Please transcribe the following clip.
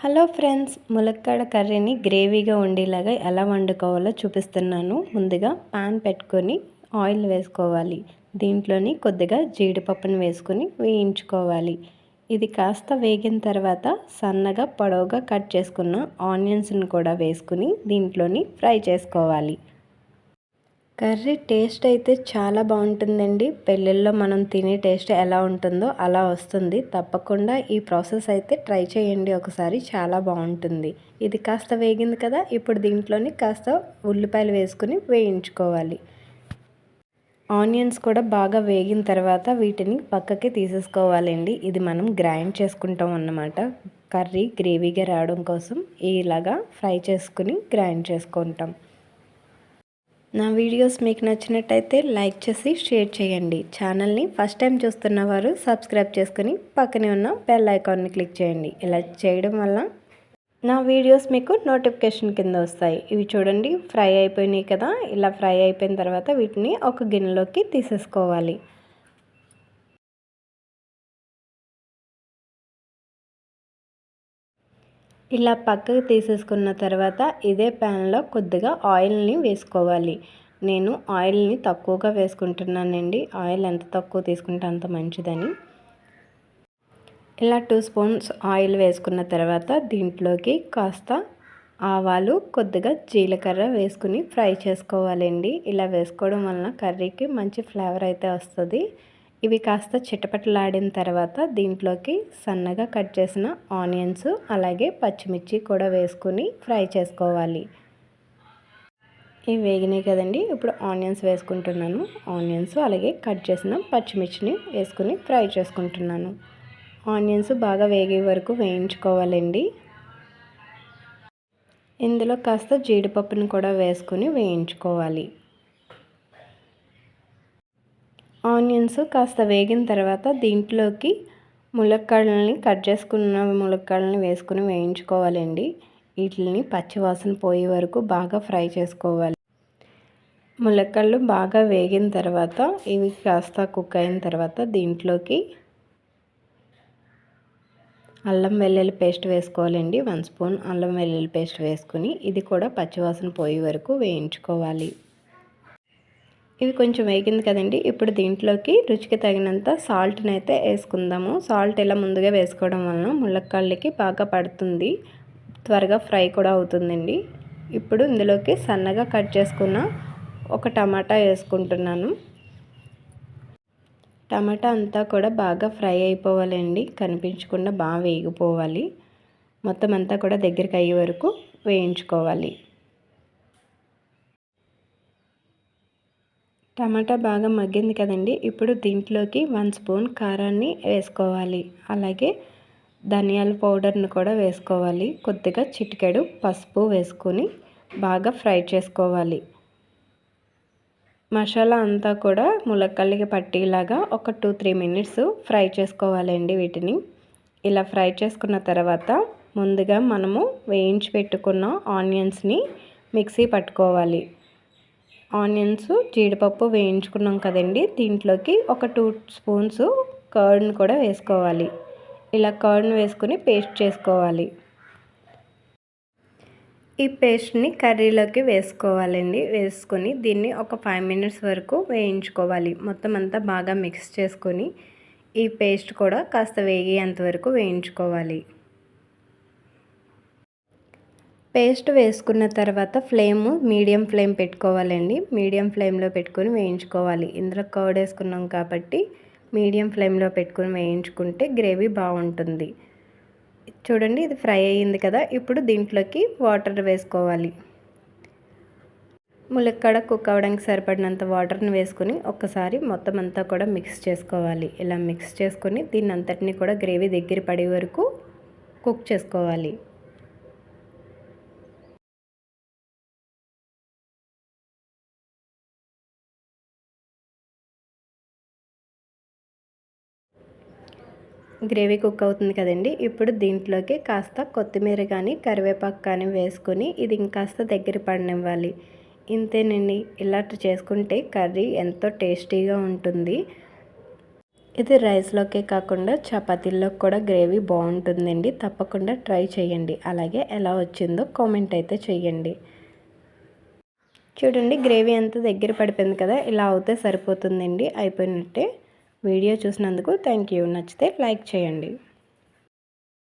Hello friends ములక్కాడ కర్రీని గ్రేవీగా ఉండేలాగా ఎలా వండుకోవాలో చూపిస్తున్నాను. ముందుగా పాన్ పెట్టుకొని ఆయిల్ వేసుకోవాలి. దీంట్లోని కొద్దిగా జీడిపప్పును వేసుకొని వేయించుకోవాలి. ఇది కాస్త వేగిన తర్వాత సన్నగా పొడవుగా కట్ చేసుకున్న ఆనియన్స్ని కూడా వేసుకుని దీంట్లోని ఫ్రై చేసుకోవాలి. కర్రీ టేస్ట్ అయితే చాలా బాగుంటుందండి. పెళ్ళిళ్ళలో మనం తినే టేస్ట్ ఎలా ఉంటుందో అలా వస్తుంది. తప్పకుండా ఈ ప్రాసెస్ అయితే ట్రై చేయండి ఒకసారి. చాలా బాగుంటుంది. ఇది కాస్త వేగింది కదా ఇప్పుడు దీంట్లోని కాస్త ఉల్లిపాయలు వేసుకుని వేయించుకోవాలి. ఆనియన్స్ కూడా బాగా వేగిన తర్వాత వీటిని పక్కకి తీసేసుకోవాలండి. ఇది మనం గ్రైండ్ చేసుకుంటాం అన్నమాట. కర్రీ గ్రేవీగా రావడం కోసం ఇలాగా ఫ్రై చేసుకుని గ్రైండ్ చేసుకుంటాం. నా వీడియోస్ మీకు నచ్చినట్టయితే లైక్ చేసి షేర్ చేయండి. ఛానల్ని ఫస్ట్ టైం చూస్తున్న వారు సబ్స్క్రైబ్ చేసుకుని పక్కనే ఉన్న బెల్ ఐకాన్ని క్లిక్ చేయండి. ఇలా చేయడం వల్ల నా వీడియోస్ మీకు నోటిఫికేషన్ కింద వస్తాయి. ఇవి చూడండి ఫ్రై అయిపోయినాయి కదా. ఇలా ఫ్రై అయిపోయిన తర్వాత వీటిని ఒక గిన్నెలోకి తీసేసుకోవాలి. ఇలా పక్కకు తీసేసుకున్న తర్వాత ఇదే ప్యాన్లో కొద్దిగా ఆయిల్ని వేసుకోవాలి. నేను ఆయిల్ని తక్కువగా వేసుకుంటున్నానండి. ఆయిల్ ఎంత తక్కువ తీసుకుంటే అంత మంచిదని. ఇలా టూ స్పూన్స్ ఆయిల్ వేసుకున్న తర్వాత దీంట్లోకి కాస్త ఆవాలు కొద్దిగా జీలకర్ర వేసుకుని ఫ్రై చేసుకోవాలండి. ఇలా వేసుకోవడం వలన కర్రీకి మంచి ఫ్లేవర్ అయితే వస్తుంది. ఇవి కాస్త చిటపటలాడిన తర్వాత దీంట్లోకి సన్నగా కట్ చేసిన ఆనియన్స్ అలాగే పచ్చిమిర్చి కూడా వేసుకుని ఫ్రై చేసుకోవాలి. ఇవి వేగినాయి కదండి. ఇప్పుడు ఆనియన్స్ వేసుకుంటున్నాను. ఆనియన్స్ అలాగే కట్ చేసిన పచ్చిమిర్చిని వేసుకుని ఫ్రై చేసుకుంటున్నాను. ఆనియన్స్ బాగా వేగే వరకు వేయించుకోవాలండి. ఇందులో కాస్త జీడిపప్పును కూడా వేసుకుని వేయించుకోవాలి. ఆనియన్స్ కాస్త వేగిన తర్వాత దీంట్లోకి ములక్కాడలని కట్ చేసుకున్న ములక్కాడలని వేసుకుని వేయించుకోవాలండి. వీటిని పచ్చివాసన పోయే వరకు బాగా ఫ్రై చేసుకోవాలి. ములక్కాడలు బాగా వేగిన తర్వాత ఇవి కాస్త కుక్ అయిన తర్వాత దీంట్లోకి అల్లం వెల్లుల్లి పేస్ట్ వేసుకోవాలండి. వన్ స్పూన్ అల్లం వెల్లుల్లి పేస్ట్ వేసుకుని ఇది కూడా పచ్చివాసన పోయే వరకు వేయించుకోవాలి. ఇవి కొంచెం వేగింది కదండి. ఇప్పుడు దీంట్లోకి రుచికి తగినంత సాల్ట్ని అయితే వేసుకుందాము. సాల్ట్ ఇలా ముందుగా వేసుకోవడం వలన ములక్కాళ్ళకి బాగా పడుతుంది. త్వరగా ఫ్రై కూడా అవుతుందండి. ఇప్పుడు ఇందులోకి సన్నగా కట్ చేసుకున్న ఒక టమాటా వేసుకుంటున్నాను. టమాటా అంతా కూడా బాగా ఫ్రై అయిపోవాలండి. కనిపించకుండా బాగా వేగిపోవాలి. మొత్తం అంతా కూడా దగ్గరికి అయ్యే వరకు వేయించుకోవాలి. టమాటా బాగా మగ్గింది కదండి ఇప్పుడు దీంట్లోకి వన్ స్పూన్ కారాన్ని వేసుకోవాలి. అలాగే ధనియాల పౌడర్ని కూడా వేసుకోవాలి. కొద్దిగా చిటికెడు పసుపు వేసుకొని బాగా ఫ్రై చేసుకోవాలి. మసాలా అంతా కూడా ములక్కల్లికి పట్టేలాగా ఒక టూ త్రీ మినిట్స్ ఫ్రై చేసుకోవాలండి వీటిని. ఇలా ఫ్రై చేసుకున్న తర్వాత ముందుగా మనము వేయించి పెట్టుకున్న ఆనియన్స్ని మిక్సీ పట్టుకోవాలి. ఆనియన్స్ జీడిపప్పు వేయించుకున్నాం కదండి. దీంట్లోకి ఒక టూ స్పూన్స్ కర్డ్ని కూడా వేసుకోవాలి. ఇలా కర్డ్ని వేసుకొని పేస్ట్ చేసుకోవాలి. ఈ పేస్ట్ని కర్రీలోకి వేసుకోవాలండి. వేసుకొని దీన్ని ఒక ఫైవ్ మినిట్స్ వరకు వేయించుకోవాలి. మొత్తం అంతా బాగా మిక్స్ చేసుకొని ఈ పేస్ట్ కూడా కాస్త వేగేంత వరకు వేయించుకోవాలి. పేస్ట్ వేసుకున్న తర్వాత ఫ్లేమ్ మీడియం ఫ్లేమ్ పెట్టుకోవాలండి. మీడియం ఫ్లేమ్లో పెట్టుకొని వేయించుకోవాలి. ఇందులో కర్డ్ వేసుకున్నాం కాబట్టి మీడియం ఫ్లేమ్లో పెట్టుకొని వేయించుకుంటే గ్రేవీ బాగుంటుంది. చూడండి ఇది ఫ్రై అయ్యింది కదా. ఇప్పుడు దీంట్లోకి వాటర్ వేసుకోవాలి. ములక్కడ కుక్ అవ్వడానికి సరిపడినంత వాటర్ని వేసుకొని ఒక్కసారి మొత్తం అంతా కూడా మిక్స్ చేసుకోవాలి. ఇలా మిక్స్ చేసుకొని దీన్ని అంతటిని కూడా గ్రేవీ దగ్గర పడే వరకు కుక్ చేసుకోవాలి. గ్రేవీ కుక్ అవుతుంది కదండి. ఇప్పుడు దీంట్లోకి కాస్త కొత్తిమీర కానీ కరివేపాకు కానీ వేసుకొని ఇది ఇంకాస్త దగ్గర పడనివ్వాలి. ఇంతేనండి. ఇలా చేసుకుంటే కర్రీ ఎంతో టేస్టీగా ఉంటుంది. ఇది రైస్లోకే కాకుండా చపాతీల్లో కూడా గ్రేవీ బాగుంటుందండి. తప్పకుండా ట్రై చేయండి. అలాగే ఎలా వచ్చిందో కామెంట్ అయితే చేయండి. చూడండి గ్రేవీ అంతా దగ్గర పడిపోయింది కదా ఇలా అవుతే సరిపోతుందండి. అయిపోయినట్టే. వీడియో చూసినందుకు థ్యాంక్ యూ. నచ్చితే లైక్ చేయండి.